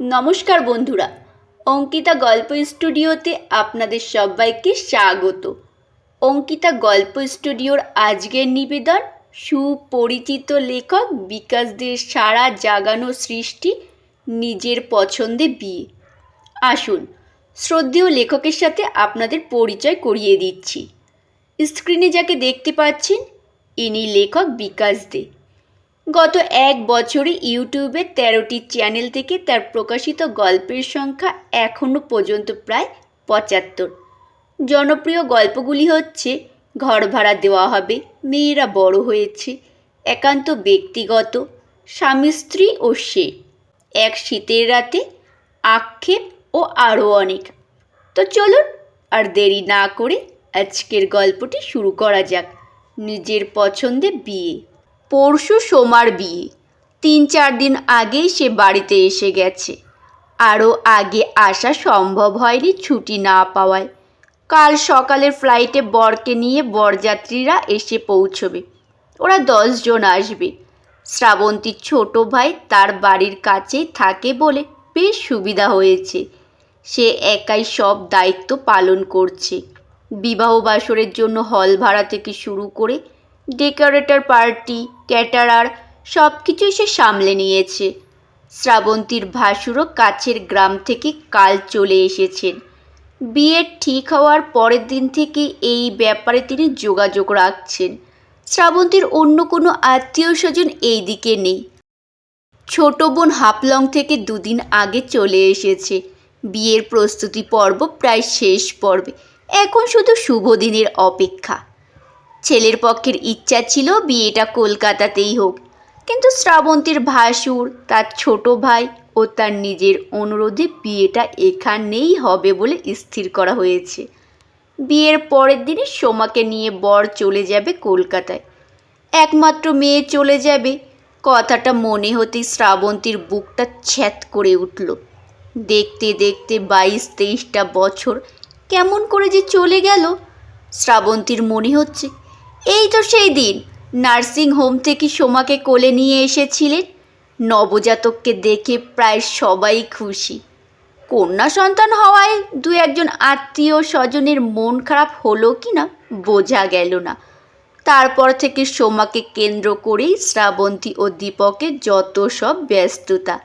নমস্কার বন্ধুরা, অঙ্কিতা গল্প স্টুডিওতে আপনাদের সবাইকে স্বাগত। অঙ্কিতা গল্প স্টুডিওর আজকের নিবেদন, সুপরিচিত লেখক বিকাশদের সারা জাগানো সৃষ্টি, নিজের পছন্দে বিয়ে। আসুন, শ্রদ্ধেয় লেখকের সাথে আপনাদের পরিচয় করিয়ে দিচ্ছি। স্ক্রিনে যাকে দেখতে পাচ্ছেন, ইনি লেখক বিকাশ দে। গত এক বছরে ইউটিউবে তেরোটি চ্যানেল থেকে তার প্রকাশিত গল্পের সংখ্যা এখনও পর্যন্ত প্রায় পঁচাত্তর। জনপ্রিয় গল্পগুলি হচ্ছে, ঘর ভাড়া দেওয়া হবে, মেয়েরা বড় হয়েছে, একান্ত ব্যক্তিগত, স্বামী, স্ত্রী ও সে। এক শীতের রাতে আক্ষেপ ও আরও অনেক। তো চলুন আর দেরি না করে আজকের গল্পটি শুরু করা যাক। নিজের পছন্দে বিয়ে। পরশু সোমার বিয়ে। তিন চার দিন আগেই সে বাড়িতে এসে গেছে। আরও আগে আসা সম্ভব হয়নি ছুটি না পাওয়ায়। কাল সকালের ফ্লাইটে বরকে নিয়ে বরযাত্রীরা এসে পৌঁছবে। ওরা দশজন আসবে। শ্রাবন্তীর ছোট ভাই তার বাড়ির কাছেই থাকে বলে বেশ সুবিধা হয়েছে। সে একাই সব দায়িত্ব পালন করছে। বিবাহ বাসরের জন্য হল ভাড়া থেকে শুরু করে ডেকোরেটর পার্টি, ক্যাটারার সব কিছুই সে সামলে নিয়েছে। শ্রাবন্তীর ভাসুরও কাছের গ্রাম থেকে কাল চলে এসেছেন। বিয়ে ঠিক হওয়ার পরের দিন থেকে এই ব্যাপারে তিনি যোগাযোগ রাখছেন। শ্রাবন্তীর অন্য কোনো আত্মীয় স্বজন এই দিকে নেই। ছোট বোন হাফলং থেকে দুদিন আগে চলে এসেছে। বিয়ের প্রস্তুতি পর্ব প্রায় শেষ পর্বে। এখন শুধু শুভ দিনের অপেক্ষা। ছেলের পক্ষের ইচ্ছা ছিল বিয়েটা কলকাতাতেই হোক। কিন্তু শ্রাবন্তীর ভাসুর, তার ছোট ভাই ও তার নিজের অনুরোধে বিয়েটা এখানেই হবে বলে স্থির করা হয়েছে। বিয়ের পরের দিনই সোমাকে নিয়ে বর চলে যাবে কলকাতায়। একমাত্র মেয়ে চলে যাবে। কথাটা মনে হতেই শ্রাবন্তীর বুকটা ছ্যাত করে উঠল। দেখতে দেখতে বাইশ তেইশটা বছর কেমন করে যে চলে গেল, শ্রাবন্তীর মনে হচ্ছে এই তো সেই দিন। নার্সিং হোম থেকে সোমাকে কোলে নিয়ে এসেছিলেন। নবজাতককে দেখে প্রায় সবাই খুশি। কন্যা সন্তান হওয়ায় দু একজন আত্মীয় স্বজনের মন খারাপ হলো কি না বোঝা গেল না। তারপর থেকে সোমাকে কেন্দ্র করেই শ্রাবন্তী ও দীপকের যত সব ব্যস্ততা।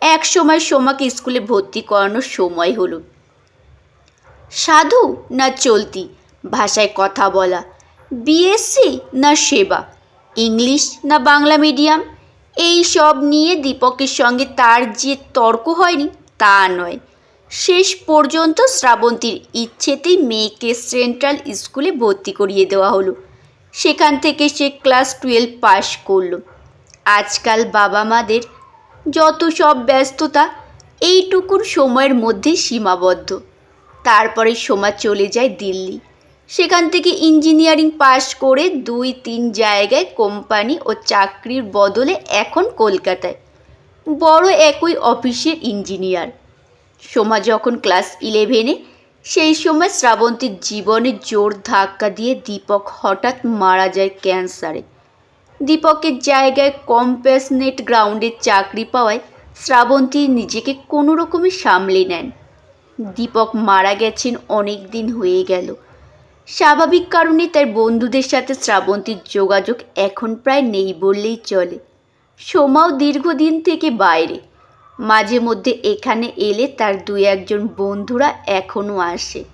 এক সময় সোমাকে স্কুলে ভর্তি করানোর সময় হলো। সাধু না চলতি? ভাষায় কথা বলা। বিএসসি না সেবা ইংলিশ না বাংলা মিডিয়াম এই সব নিয়ে দীপকের সঙ্গে তার যে তর্ক হয়নি তা নয়। শেষ পর্যন্ত শ্রাবন্তীর ইচ্ছেতেই মেয়েকে সেন্ট্রাল স্কুলে ভর্তি করিয়ে দেওয়া হলো। সেখান থেকে সে ক্লাস টুয়েলভ পাশ করল। আজকাল বাবা মাদের যত সব ব্যস্ততা, এইটুকুর সময়ের মধ্যে সীমাবদ্ধ। তারপরে সোমা চলে যায় দিল্লি। সেখান থেকে ইঞ্জিনিয়ারিং পাশ করে দুই তিন জায়গায় কোম্পানি ও চাকরির বদলে এখন কলকাতায়। বড় একই অফিসের ইঞ্জিনিয়ার। সোমা যখন ক্লাস ইলেভেনে, সেই সময় শ্রাবন্তীর জীবনে জোর ধাক্কা দিয়ে দীপক হঠাৎ মারা যায় ক্যান্সারে। দীপকের জায়গায় কম্প্যাসনেট গ্রাউন্ডের চাকরি পাওয়ায় শ্রাবন্তী নিজেকে কোনো রকমে সামলে নেন। দীপক মারা গেছেন অনেক দিন হয়ে গেল। স্বাভাবিক কারণে তার বন্ধুদের সাথে শ্রাবন্তীর যোগাযোগ এখন প্রায় নেই বললেই চলে। সোমাও দীর্ঘদিন থেকে বাইরে। মাঝে মধ্যে এখানে এলে তার দু একজন বন্ধুরা এখনও আসে।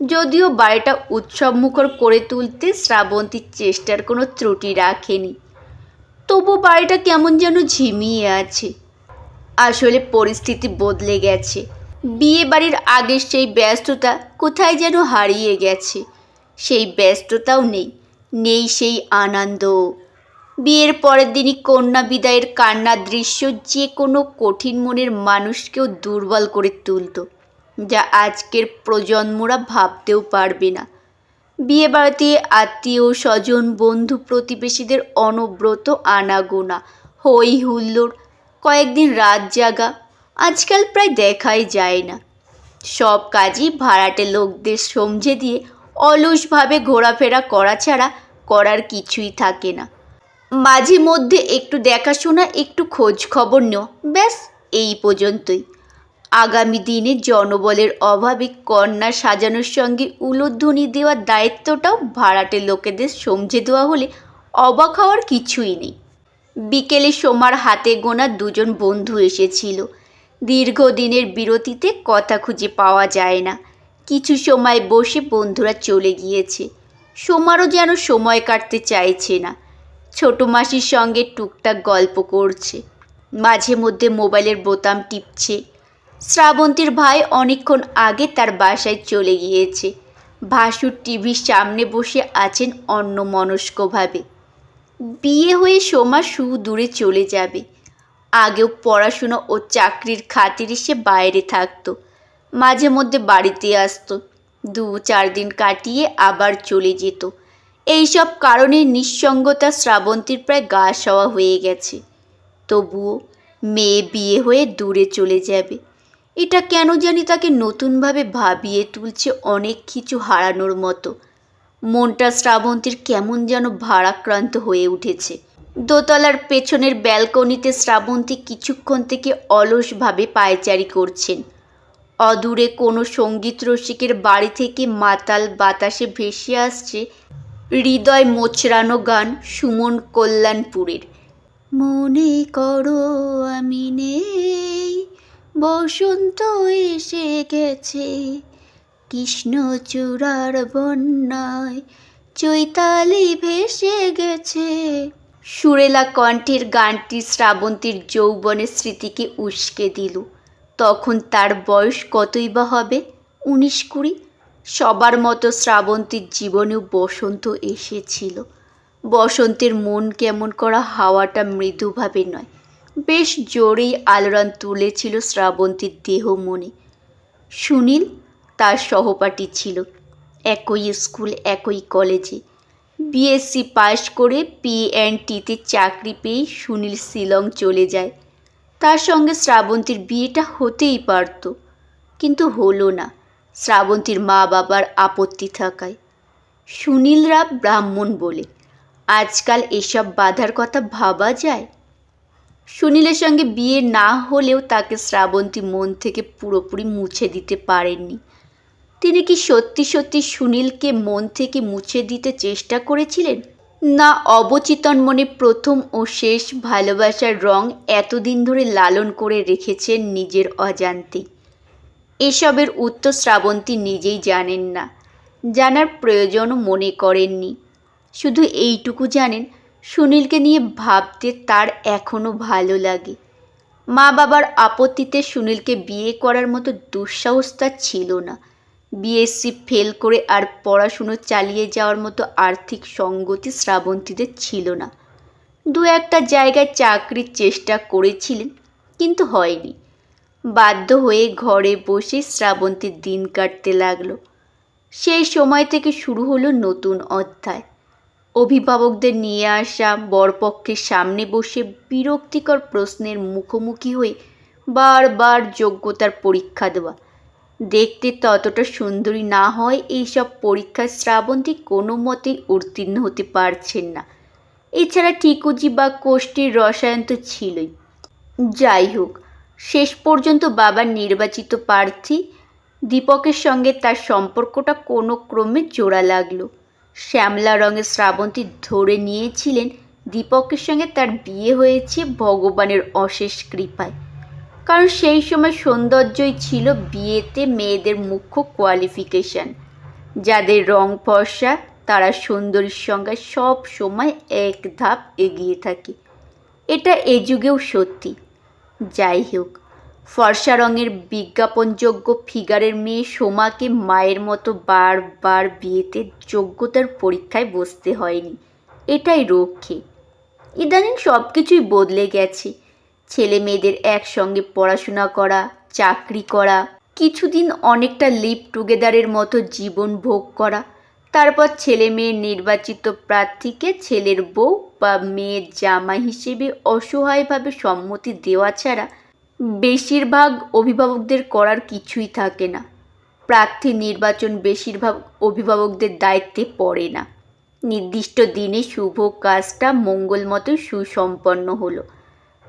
যদিও বাড়িটা উৎসবমুখর করে তুলতে শ্রাবন্তীর চেষ্টার কোনো ত্রুটি রাখেনি। তবু বাড়িটা কেমন যেন ঝিমিয়ে আছে। আসলে পরিস্থিতি বদলে গেছে। বিয়ে বাড়ির আগের সেই ব্যস্ততা কোথায় যেন হারিয়ে গেছে। সেই ব্যস্ততাও নেই নেই সেই আনন্দ। বিয়ের পরের দিনই কন্যা বিদায়ের কান্নার দৃশ্য যে কোনো কঠিন মনের মানুষকেও দুর্বল করে তুলত, যা আজকের প্রজন্মরা ভাবতেও পারবে না। বিয়ে বাড়িতে আত্মীয়, স্বজন, বন্ধু, প্রতিবেশীদের অনব্রত আনাগোনা হই হুল্লোড়, কয়েকদিন রাত জাগা, আজকাল প্রায় দেখাই যায় না। সব কাজই ভাড়াটে লোকদের সমঝে দিয়ে অলসভাবে ঘোরাফেরা করা ছাড়া করার কিছুই থাকে না। মাঝে মধ্যে একটু দেখাশোনা, একটু খোঁজ খবর নেও ব্যাস, এই পর্যন্তই। আগামী দিনে জনবলের অভাবে কন্যা সাজানোর সঙ্গে উলুধ্বনি দেওয়ার দায়িত্বটাও ভাড়াটে লোকেদের সমঝে দেওয়া হলে অবাক হওয়ার কিছুই নেই। বিকেলে সোমার হাতে গোনা দুজন বন্ধু এসেছিল। দীর্ঘদিনের বিরতিতে কথা খুঁজে পাওয়া যায় না। কিছু সময় বসে বন্ধুরা চলে গিয়েছে। সোমারও যেন সময় কাটতে চাইছে না। ছোট মাসির সঙ্গে টুকটাক গল্প করছে। মাঝে মধ্যে মোবাইলের বোতাম টিপছে। শ্রাবন্তীর ভাই অনেকক্ষণ আগে তার বাসায় চলে গিয়েছে। ভাসুর টিভির সামনে বসে আছেন অন্য মনস্কভাবে বিয়ে হয়ে সোমা সুদূরে চলে যাবে। আগেও পড়াশুনো ও চাকরির খাতিরে সে বাইরে থাকতো। মাঝে মধ্যে বাড়িতে আসতো। দু চার দিন কাটিয়ে আবার চলে যেত। এইসব কারণে নিঃসঙ্গতা শ্রাবন্তীর প্রায় গা সওয়া হয়ে গেছে। তবুও মেয়ে বিয়ে হয়ে দূরে চলে যাবে। এটা কেন জানি তাকে নতুনভাবে ভাবিয়ে তুলছে অনেক কিছু হারানোর মতো। মনটা শ্রাবন্তীর কেমন যেন ভারাক্রান্ত হয়ে উঠেছে। দোতলার পেছনের ব্যালকনিতে শ্রাবন্তী কিছুক্ষণ থেকে অলসভাবে পায়চারি করছেন। অদূরে কোনো সংগীত রসিকের বাড়ি থেকে মাতাল বাতাসে ভেসে আসছে হৃদয় মোচড়ানো গান সুমন কল্যাণপুরের। মনে করো আমি নেই, বসন্ত এসে গেছে। কৃষ্ণচূড়ার বন্যায় চৈতালি ভেসে গেছে। সুরেলা কণ্ঠের গানটি শ্রাবন্তীর যৌবনের স্মৃতিকে উস্কে দিল। তখন তার বয়স কতই বা হবে? উনিশ কুড়ি? সবার মতো শ্রাবন্তীর জীবনেও বসন্ত এসেছিল। বসন্তের মন কেমন করা হাওয়াটা মৃদুভাবে নয়। বেশ জোরেই আলোড়ন তুলেছিল শ্রাবন্তীর দেহ মনে। সুনীল, তার সহপাঠী ছিল। একই স্কুল, একই কলেজে। বিএসসি পাশ করে পিএনটিতে চাকরি পেয়ে সুনীল শিলং চলে যায়। তার সঙ্গে শ্রাবন্তীর বিয়েটা হতেই পারত, কিন্তু হলো না। শ্রাবন্তীর মা বাবার আপত্তি থাকায়। সুনীলরা ব্রাহ্মণ বলে, আজকাল এসব বাধার কথা ভাবা যায়? সুনীলের সঙ্গে বিয়ে না হলেও তাকে শ্রাবন্তী মন থেকে পুরোপুরি মুছে দিতে পারেননি। তিনি কি সত্যি সত্যি সুনীলকে মন থেকে মুছে দিতে চেষ্টা করেছিলেন? না অবচেতন মনে প্রথম ও শেষ ভালোবাসার রং এতদিন ধরে লালন করে রেখেছেন নিজের অজান্তে। এসবের উত্তর শ্রাবন্তী নিজেই জানেন না। জানার প্রয়োজনও মনে করেননি। শুধু এইটুকু জানেন, সুনীলকে নিয়ে ভাবতে তার এখনও ভালো লাগে। মা বাবার আপত্তিতে সুনীলকে বিয়ে করার মতো দুঃসাহস তার ছিল না। বিএসসি ফেল করে আর পড়াশুনো চালিয়ে যাওয়ার মতো আর্থিক সঙ্গতি শ্রাবন্তীদের ছিল না। দু একটা জায়গায় চাকরির চেষ্টা করেছিলেন, কিন্তু হয়নি। বাধ্য হয়ে ঘরে বসে শ্রাবন্তীর দিন কাটতে লাগল। সেই সময় থেকে শুরু হলো নতুন অধ্যায়। অভিভাবকদের নিয়ে আসা, বরপক্ষের সামনে বসে বিরক্তিকর প্রশ্নের মুখোমুখি হয়ে বারবার যোগ্যতার পরীক্ষা দেওয়া দেখতে ততটা সুন্দরী না হয়, এইসব পরীক্ষার শ্রাবন্তী কোনো মতেই উত্তীর্ণ হতে পারছেন না। এছাড়া ঠিকুজি বা কোষ্ঠীর রসায়ন তো ছিলই। যাই হোক, শেষ পর্যন্ত বাবার নির্বাচিত প্রার্থী, দীপকের সঙ্গে তার সম্পর্কটা কোনো ক্রমে জোড়া লাগল। শ্যামলা রঙের শ্রাবন্তী ধরে নিয়েছিলেন, দীপকের সঙ্গে তার বিয়ে হয়েছে ভগবানের অশেষ কৃপায়। কারণ সেই সময় সৌন্দর্যই ছিল বিয়েতে মেয়েদের মুখ্য কোয়ালিফিকেশান যাদের রং ফর্সা, তারা সুন্দরীর সঙ্গে সব সময় এক ধাপ এগিয়ে থাকে। এটা এ যুগেও সত্যি। যাই হোক, ফর্সা রঙের বিজ্ঞাপনযোগ্য ফিগারের মেয়ে সোমাকে মায়ের মতো বারবার বিয়েতে যোগ্যতার পরীক্ষায় বসতে হয়নি। এটাই রক্ষে। ইদানিং সব কিছুই বদলে গেছে। ছেলে মেয়েদের একসঙ্গে পড়াশোনা করা, চাকরি করা, কিছুদিন অনেকটা লিভ টুগেদারের মতো জীবন ভোগ করা, তারপর ছেলে মেয়ের নির্বাচিত প্রার্থীকে ছেলের বউ বা মেয়ের জামা হিসেবে অসহায়ভাবে সম্মতি দেওয়া ছাড়া বেশিরভাগ অভিভাবকদের করার কিছুই থাকে না। প্রার্থী নির্বাচন বেশিরভাগ অভিভাবকদের দায়িত্বে পড়ে না। নির্দিষ্ট দিনে শুভ কাজটা মঙ্গল মতো সুসম্পন্ন হলো।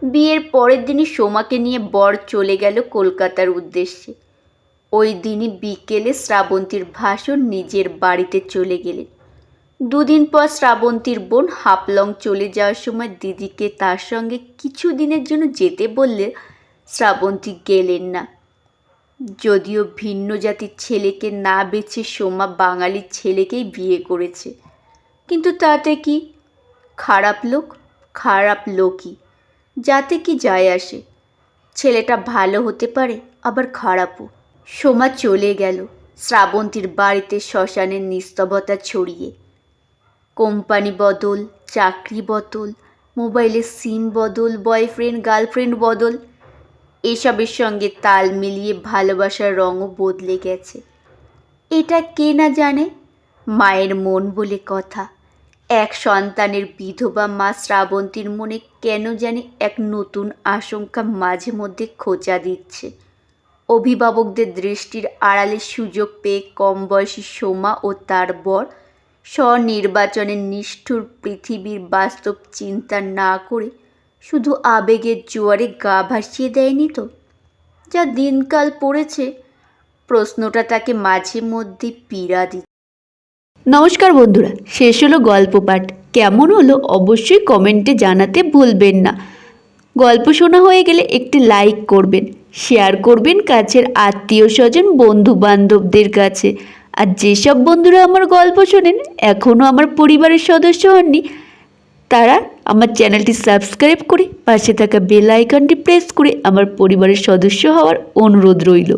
বিয়ের পরের দিনই সোমাকে নিয়ে বর চলে গেল কলকাতার উদ্দেশ্যে। ওই দিনই বিকেলে শ্রাবন্তীর ভাসুর নিজের বাড়িতে চলে গেলেন। দুদিন পর শ্রাবন্তীর বোন হাফলং চলে যাওয়ার সময় দিদিকে তার সঙ্গে কিছু দিনের জন্য যেতে বললে শ্রাবন্তী গেলেন না। যদিও ভিন্ন জাতির ছেলেকে না বেছে সোমা বাঙালির ছেলেকেই বিয়ে করেছে। কিন্তু তাতে কি? খারাপ লোক? খারাপ লোকই। যাতে কি যায় আসে। ছেলেটা ভালো হতে পারে, আবার খারাপও। সোমা চলে গেল শ্রাবন্তীর বাড়িতে শ্মশানের নিস্তবতা ছড়িয়ে। কোম্পানি বদল, চাকরি বদল মোবাইলের সিম বদল, বয়ফ্রেন্ড, গার্লফ্রেন্ড বদল, এসবের সঙ্গে তাল মিলিয়ে ভালোবাসার রঙও বদলে গেছে। এটা কে না জানে? মায়ের মন বলে কথা। এক সন্তানের বিধবা মা শ্রাবন্তীর মনে কেন জানি এক নতুন আশঙ্কা মাঝে মধ্যে খোঁচা দিচ্ছে। অভিভাবকদের দৃষ্টির আড়ালে সুযোগ পেয়ে কম বয়সী সোমা ও তার বর স্বনির্বাচনের নিষ্ঠুর পৃথিবীর বাস্তব চিন্তা না করে শুধু আবেগের জোয়ারে গা ভাসিয়ে দেয়নি তো? যা দিনকাল পড়েছে, প্রশ্নটা তাকে মাঝে মধ্যে পীড়া দিচ্ছে। নমস্কার বন্ধুরা, শেষ হলো গল্প পাঠ। কেমন হলো অবশ্যই কমেন্টে জানাতে ভুলবেন না। গল্প শোনা হয়ে গেলে একটি লাইক করবেন, শেয়ার করবেন কাছের আত্মীয় স্বজন বন্ধু বান্ধবদের কাছে। আর যেসব বন্ধুরা আমার গল্প শোনেন, এখনও আমার পরিবারের সদস্য হননি, তারা আমার চ্যানেলটি সাবস্ক্রাইব করে পাশে থাকা বেল আইকনটি প্রেস করে আমার পরিবারের সদস্য হওয়ার অনুরোধ রইল।